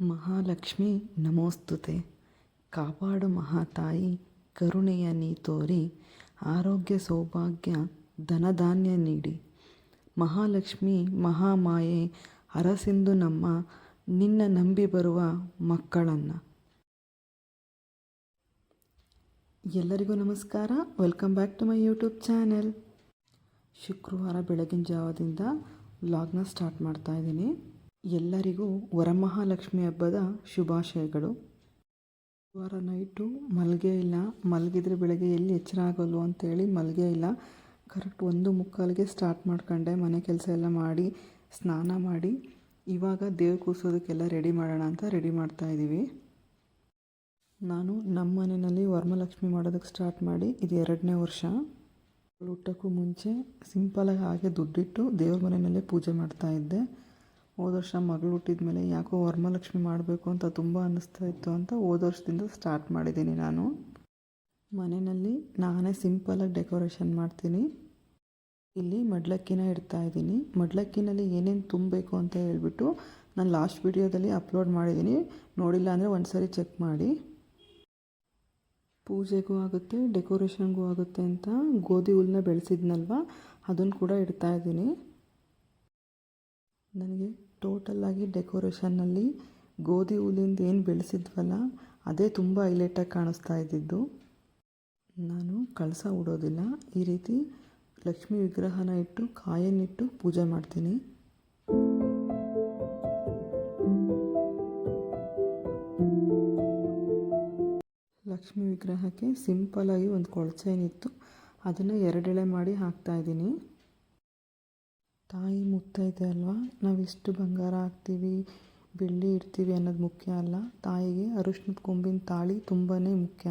ಮಹಾಲಕ್ಷ್ಮಿ ನಮೋಸ್ತುತೆ. ಕಾಪಾಡು ಮಹಾತಾಯಿ, ಕರುಣೆಯ ನೀ ತೋರಿ, ಆರೋಗ್ಯ ಸೌಭಾಗ್ಯ, ಧನಧಾನ್ಯ ನೀಡಿ. ಮಹಾಲಕ್ಷ್ಮಿ ಮಹಾಮಾಯೆ, ಅರಸಿಂದು ನಮ್ಮ, ನಿನ್ನ ನಂಬಿ ಬರುವ ಮಕ್ಕಳನ್ನು. ಎಲ್ಲರಿಗೂ ನಮಸ್ಕಾರ. Welcome back to my YouTube channel ಶುಕ್ರವಾರ ಬೆಳಗಿನ ಜಾವದಿಂದ ವ್ಲಾಗ್ನ ಸ್ಟಾರ್ಟ್ ಮಾಡ್ತಾ ಇದ್ದೀನಿ. ಎಲ್ಲರಿಗೂ ವರಮಹಾಲಕ್ಷ್ಮಿ ಹಬ್ಬದ ಶುಭಾಶಯಗಳು. ವಾರ ನೈಟು ಮಲಗೆ ಇಲ್ಲ, ಮಲಗಿದ್ರೆ ಬೆಳಗ್ಗೆ ಎಲ್ಲಿ ಎಚ್ಚರ ಆಗೋಲ್ವೋ ಅಂತೇಳಿ ಮಲಗೆ ಇಲ್ಲ. ಕರೆಕ್ಟ್ ಒಂದು ಮುಕ್ಕಾಲಿಗೆ ಸ್ಟಾರ್ಟ್ ಮಾಡ್ಕೊಂಡೆ, ಮನೆ ಕೆಲಸ ಎಲ್ಲ ಮಾಡಿ, ಸ್ನಾನ ಮಾಡಿ. ಇವಾಗ ದೇವ್ರು ಕೂರಿಸೋದಕ್ಕೆಲ್ಲ ರೆಡಿ ಮಾಡೋಣ ಅಂತ ರೆಡಿ ಮಾಡ್ತಾ ಇದ್ದೀವಿ ನಾನು ನಮ್ಮ ಮನೆಯಲ್ಲಿ ವರಮಹಾಲಕ್ಷ್ಮಿ ಮಾಡೋದಕ್ಕೆ ಸ್ಟಾರ್ಟ್ ಮಾಡಿ ಇದು ಎರಡನೇ ವರ್ಷ. ಹುಟ್ಟೋಕ್ಕೂ ಮುಂಚೆ ಸಿಂಪಲಾಗಿ ಹಾಗೆ ದುಡ್ಡಿಟ್ಟು ದೇವ್ರ ಮನೆಯಲ್ಲೇ ಪೂಜೆ ಮಾಡ್ತಾ ಇದ್ದೆ. ಹೋದ ವರ್ಷ ಮಗಳು ಹುಟ್ಟಿದ ಮೇಲೆ ಯಾಕೋ ವರ್ಮಲಕ್ಷ್ಮಿ ಮಾಡಬೇಕು ಅಂತ ತುಂಬ ಅನ್ನಿಸ್ತಾ ಇತ್ತು ಅಂತ ಹೋದ ವರ್ಷದಿಂದ ಸ್ಟಾರ್ಟ್ ಮಾಡಿದ್ದೀನಿ ನಾನು. ಮನೆಯಲ್ಲಿ ನಾನೇ ಸಿಂಪಲಾಗಿ ಡೆಕೋರೇಷನ್ ಮಾಡ್ತೀನಿ. ಇಲ್ಲಿ ಮಡ್ಲಕ್ಕಿನ ಇಡ್ತಾ ಇದ್ದೀನಿ. ಮಡ್ಲಕ್ಕಿನಲ್ಲಿ ಏನೇನು ತುಂಬಬೇಕು ಅಂತ ಹೇಳ್ಬಿಟ್ಟು ನಾನು ಲಾಸ್ಟ್ ವಿಡಿಯೋದಲ್ಲಿ ಅಪ್ಲೋಡ್ ಮಾಡಿದ್ದೀನಿ. ನೋಡಿಲ್ಲ ಅಂದರೆ ಒಂದು ಸರಿ ಚೆಕ್ ಮಾಡಿ. ಪೂಜೆಗೂ ಆಗುತ್ತೆ ಡೆಕೋರೇಷನ್ಗೂ ಆಗುತ್ತೆ ಅಂತ ಗೋಧಿ ಹುಲ್ಲನ್ನ ಬೆಳೆಸಿದ್ನಲ್ವ ಅದನ್ನು ಕೂಡ ಇಡ್ತಾ ಇದ್ದೀನಿ. ನನಗೆ ಟೋಟಲ್ಲಾಗಿ ಡೆಕೋರೇಷನ್ನಲ್ಲಿ ಗೋಧಿ ಹೂಲಿಂದ ಏನು ಬೆಳೆಸಿದ್ವಲ್ಲ, ಅದೇ ತುಂಬ ಹೈಲೈಟಾಗಿ ಕಾಣಿಸ್ತಾ ಇದ್ದಿದ್ದು. ನಾನು ಕಳಸ ಉಡೋದಿಲ್ಲ. ಈ ರೀತಿ ಲಕ್ಷ್ಮಿ ವಿಗ್ರಹನ ಇಟ್ಟು ಕಾಯನ್ನಿಟ್ಟು ಪೂಜೆ ಮಾಡ್ತೀನಿ. ಲಕ್ಷ್ಮಿ ವಿಗ್ರಹಕ್ಕೆ ಸಿಂಪಲಾಗಿ ಒಂದು ಕೊಳಚೇನಿತ್ತು ಅದನ್ನು ಎರಡೆಳೆ ಮಾಡಿ ಹಾಕ್ತಾಯಿದ್ದೀನಿ ತಾಯಿ ಮುತ್ತೈದೆ ಅಲ್ವಾ? ನಾವು ಎಷ್ಟು ಬಂಗಾರ ಹಾಕ್ತೀವಿ, ಬೆಳ್ಳಿ ಇಡ್ತೀವಿ ಅನ್ನೋದು ಮುಖ್ಯ ಅಲ್ಲ. ತಾಯಿಗೆ ಅರಿಶಿನದ ಕೊಂಬಿನ ತಾಳಿ ತುಂಬಾ ಮುಖ್ಯ.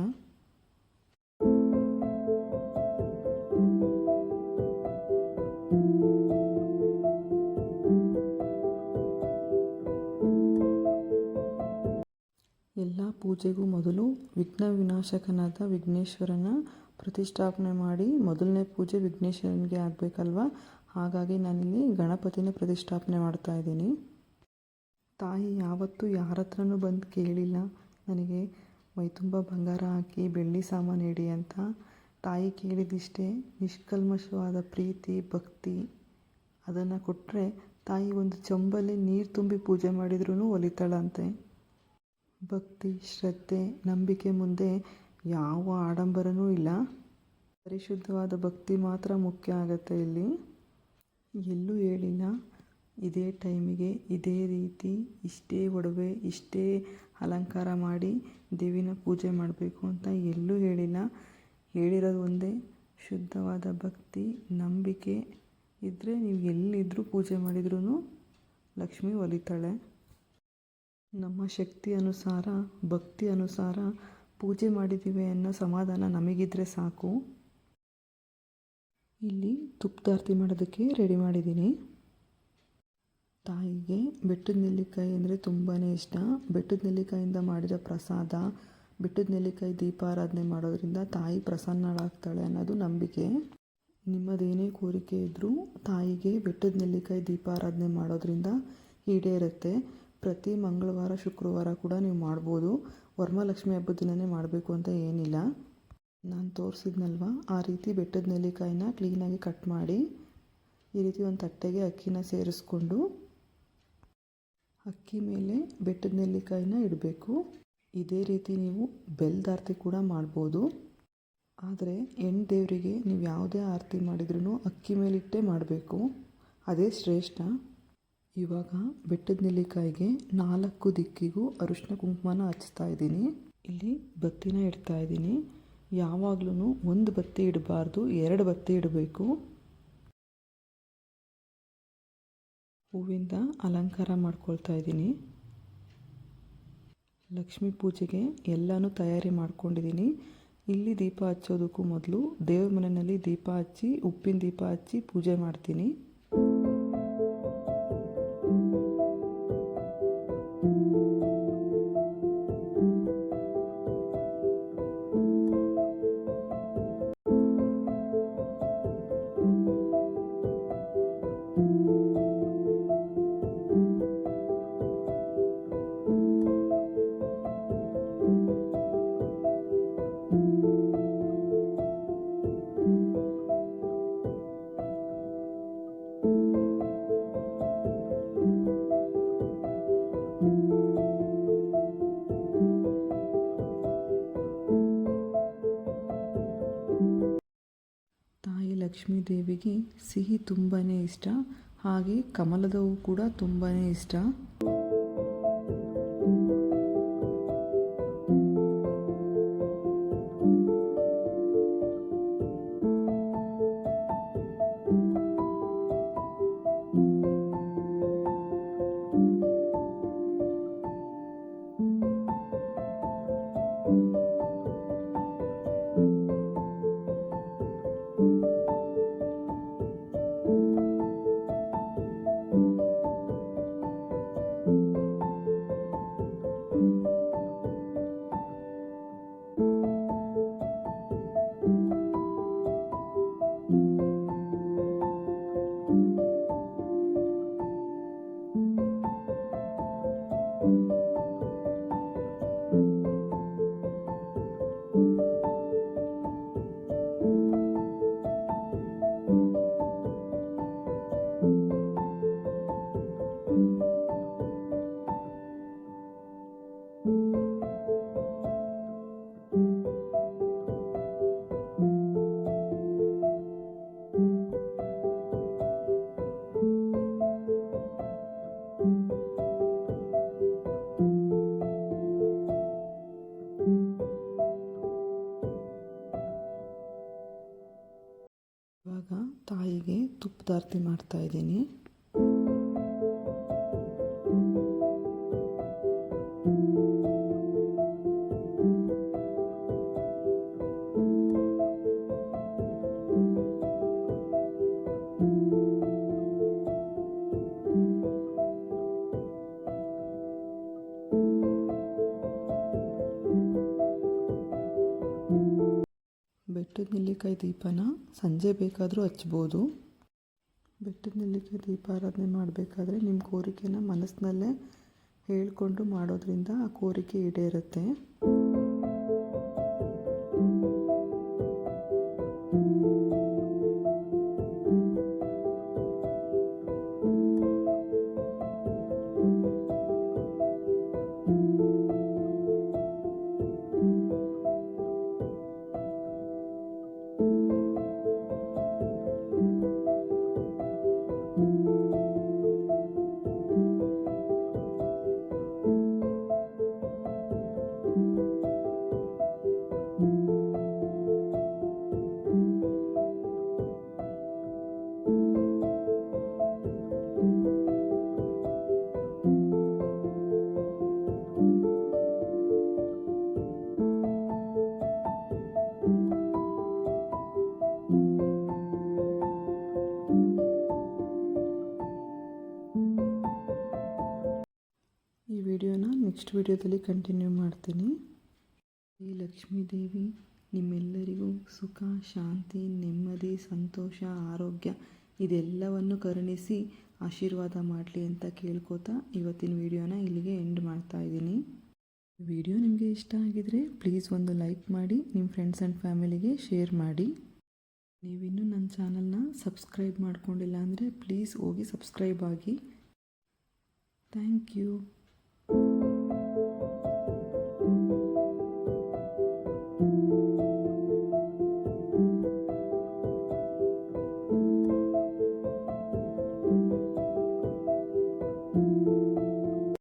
ಎಲ್ಲ ಪೂಜೆಗೂ ಮೊದಲು ವಿಘ್ನ ವಿನಾಶಕನಾದ ವಿಘ್ನೇಶ್ವರನ ಪ್ರತಿಷ್ಠಾಪನೆ ಮಾಡಿ ಮೊದಲನೇ ಪೂಜೆ ವಿಘ್ನೇಶ್ವರನಿಗೆ ಆಗಬೇಕಲ್ವ? ಹಾಗಾಗಿ ನಾನಿಲ್ಲಿ ಗಣಪತಿನ ಪ್ರತಿಷ್ಠಾಪನೆ ಮಾಡ್ತಾ ಇದ್ದೀನಿ. ತಾಯಿ ಯಾವತ್ತೂ ಯಾರ ಹತ್ರನೂ ಬಂದು ಕೇಳಿಲ್ಲ. ನನಗೆ ಮೈ ತುಂಬ ಬಂಗಾರ ಹಾಕಿ ಬೆಳ್ಳಿ ಸಾಮಾನು ಇಡಿ ಅಂತ. ತಾಯಿ ಕೇಳಿದಿಷ್ಟೇ, ನಿಷ್ಕಲ್ಮಶವಾದ ಪ್ರೀತಿ, ಭಕ್ತಿ ಅದನ್ನು ಕೊಟ್ಟರೆ ತಾಯಿ ಒಂದು ಚಂಬಲ್ಲಿ ನೀರು ತುಂಬಿ ಪೂಜೆ ಮಾಡಿದ್ರೂ ಒಲಿತಾಳಂತೆ. ಭಕ್ತಿ, ಶ್ರದ್ಧೆ, ನಂಬಿಕೆ ಮುಂದೆ ಯಾವ ಆಡಂಬರನೂ ಇಲ್ಲ. ಪರಿಶುದ್ಧವಾದ ಭಕ್ತಿ ಮಾತ್ರ ಮುಖ್ಯ ಆಗುತ್ತೆ ಇಲ್ಲಿ. ಎಲ್ಲೂ ಹೇಳಿಲ್ಲ. ಇದೇ ಟೈಮಿಗೆ ಇದೇ ರೀತಿ, ಇಷ್ಟೇ ಒಡವೆ, ಇಷ್ಟೇ ಅಲಂಕಾರ ಮಾಡಿ ದೇವಿನ ಪೂಜೆ ಮಾಡಬೇಕು ಅಂತ ಎಲ್ಲೂ ಹೇಳಿಲ್ಲ. ಹೇಳಿರೋದು ಒಂದೇ, ಶುದ್ಧವಾದ ಭಕ್ತಿ, ನಂಬಿಕೆ. ಇದ್ದರೆ ನೀವು ಎಲ್ಲಿದ್ದರೂ ಪೂಜೆ ಮಾಡಿದ್ರೂ ಲಕ್ಷ್ಮಿ ಒಲಿತಾಳೆ. ನಮ್ಮ ಶಕ್ತಿ ಅನುಸಾರ, ಭಕ್ತಿ ಅನುಸಾರ ಪೂಜೆ ಮಾಡಿದ್ದೀವಿ ಅನ್ನೋ ಸಮಾಧಾನ ನಮಗಿದ್ರೆ ಸಾಕು. ಇಲ್ಲಿ ತುಪ್ಪದಾರ್ತಿ ಮಾಡೋದಕ್ಕೆ ರೆಡಿ ಮಾಡಿದ್ದೀನಿ. ತಾಯಿಗೆ ಬೆಟ್ಟದ ನೆಲ್ಲಿಕಾಯಿ ಅಂದರೆ ತುಂಬಾ ಇಷ್ಟ. ಬೆಟ್ಟದ ನೆಲ್ಲಿಕಾಯಿಂದ ಮಾಡಿರೋ ಪ್ರಸಾದ, ಬೆಟ್ಟದ ನೆಲ್ಲಿಕಾಯಿ ದೀಪಾರಾಧನೆ ಮಾಡೋದ್ರಿಂದ ತಾಯಿ ಪ್ರಸನ್ನಳಾಗ್ತಾಳೆ ಅನ್ನೋದು ನಂಬಿಕೆ. ನಿಮ್ಮದೇನೇ ಕೋರಿಕೆ ಇದ್ದರೂ ತಾಯಿಗೆ ಬೆಟ್ಟದ ನೆಲ್ಲಿಕಾಯಿ ದೀಪಾರಾಧನೆ ಮಾಡೋದ್ರಿಂದ ಈಡೇರುತ್ತೆ. ಪ್ರತಿ ಮಂಗಳವಾರ, ಶುಕ್ರವಾರ ಕೂಡ ನೀವು ಮಾಡ್ಬೋದು. ವರಮಹಾಲಕ್ಷ್ಮಿ ಹಬ್ಬದ ದಿನವೇ ಮಾಡಬೇಕು ಅಂತ ಏನಿಲ್ಲ. ನಾನು ತೋರಿಸಿದ್ನಲ್ವ? ಆ ರೀತಿ ಬೆಟ್ಟದ ನೆಲ್ಲಿಕಾಯಿನ ಕ್ಲೀನಾಗಿ ಕಟ್ ಮಾಡಿ, ಈ ರೀತಿ ಒಂದು ತಟ್ಟೆಗೆ ಅಕ್ಕಿನ ಸೇರಿಸ್ಕೊಂಡು ಅಕ್ಕಿ ಮೇಲೆ ಬೆಟ್ಟದ ನೆಲ್ಲಿಕಾಯಿನ ಇಡಬೇಕು. ಇದೇ ರೀತಿ ನೀವು ಬೆಲ್ಲದಾರ್ತಿ ಕೂಡ ಮಾಡ್ಬೋದು. ಆದರೆ ಹೆಣ್ಣು ದೇವರಿಗೆ ನೀವು ಯಾವುದೇ ಆರತಿ ಮಾಡಿದ್ರೂ ಅಕ್ಕಿ ಮೇಲಿಟ್ಟೇ ಮಾಡಬೇಕು. ಅದೇ ಶ್ರೇಷ್ಠ. ಇವಾಗ ಬೆಟ್ಟದ ನೆಲ್ಲಿಕಾಯಿಗೆ ನಾಲ್ಕು ದಿಕ್ಕಿಗೂ ಅರಿಶಿನ ಕುಂಕುಮನ ಹಚ್ತಾ ಇದ್ದೀನಿ. ಇಲ್ಲಿ ಬತ್ತಿನ ಇಡ್ತಾ ಇದ್ದೀನಿ. ಯಾವಾಗಲೂ ಒಂದು ಬತ್ತಿ ಇಡಬಾರ್ದು, ಎರಡು ಬತ್ತಿ ಇಡಬೇಕು. ಹೂವಿಂದ ಅಲಂಕಾರ ಮಾಡ್ಕೊಳ್ತಾ ಇದ್ದೀನಿ. ಲಕ್ಷ್ಮೀ ಪೂಜೆಗೆ ಎಲ್ಲನೂ ತಯಾರಿ ಮಾಡ್ಕೊಂಡಿದ್ದೀನಿ. ಇಲ್ಲಿ ದೀಪ ಹಚ್ಚೋದಕ್ಕೂ ಮೊದಲು ದೇವ್ರ ಮನೆಯಲ್ಲಿ ದೀಪ ಹಚ್ಚಿ, ಉಪ್ಪಿನ ದೀಪ ಹಚ್ಚಿ ಪೂಜೆ ಮಾಡ್ತೀನಿ. ಲಕ್ಷ್ಮೀ ದೇವಿಗೆ ಸಿಹಿ ತುಂಬಾ ಇಷ್ಟ. ಹಾಗೆ ಕಮಲದವು ಕೂಡ ತುಂಬಾ ಇಷ್ಟ. ಮಾಡ್ತಾ ಇದ್ದೀನಿ. ಬೆಟ್ಟದ ನೆಲ್ಲಿಕಾಯಿ ದೀಪನ ಸಂಜೆ ಬೇಕಾದರೂ ಹಚ್ಬೋದು. ಬೆಟ್ಟದ ನೆಲ್ಲಿಕಾಯಿ ದೀಪಾರಾಧನೆ ಮಾಡಬೇಕಾದ್ರೆ ನಿಮ್ಮ ಕೋರಿಕೆನ ಮನಸ್ಸಿನಲ್ಲೇ ಹೇಳಿಕೊಂಡು ಮಾಡೋದ್ರಿಂದ ಆ ಕೋರಿಕೆ ಈಡೇರುತ್ತೆ. ನೆಕ್ಸ್ಟ್ ವಿಡಿಯೋದಲ್ಲಿ ಕಂಟಿನ್ಯೂ ಮಾಡ್ತೀನಿ. ಈ ಲಕ್ಷ್ಮೀ ದೇವಿ ನಿಮ್ಮೆಲ್ಲರಿಗೂ ಸುಖ, ಶಾಂತಿ, ನೆಮ್ಮದಿ, ಸಂತೋಷ, ಆರೋಗ್ಯ ಇದೆಲ್ಲವನ್ನು ಕರುಣಿಸಿ ಆಶೀರ್ವಾದ ಮಾಡಲಿ ಅಂತ ಕೇಳ್ಕೊತಾ ಇವತ್ತಿನ ವಿಡಿಯೋನ ಇಲ್ಲಿಗೆ ಎಂಡ್ ಮಾಡ್ತಾ ಇದ್ದೀನಿ. ವಿಡಿಯೋ ನಿಮಗೆ ಇಷ್ಟ ಆಗಿದರೆ ಪ್ಲೀಸ್ ಒಂದು ಲೈಕ್ ಮಾಡಿ ನಿಮ್ಮ ಫ್ರೆಂಡ್ಸ್ ಆ್ಯಂಡ್ ಫ್ಯಾಮಿಲಿಗೆ ಶೇರ್ ಮಾಡಿ. ನೀವಿನ್ನೂ ನನ್ನ ಚಾನಲ್ನ ಸಬ್ಸ್ಕ್ರೈಬ್ ಮಾಡ್ಕೊಂಡಿಲ್ಲ ಅಂದರೆ ಪ್ಲೀಸ್ ಹೋಗಿ ಸಬ್ಸ್ಕ್ರೈಬ್ ಆಗಿ. Thank you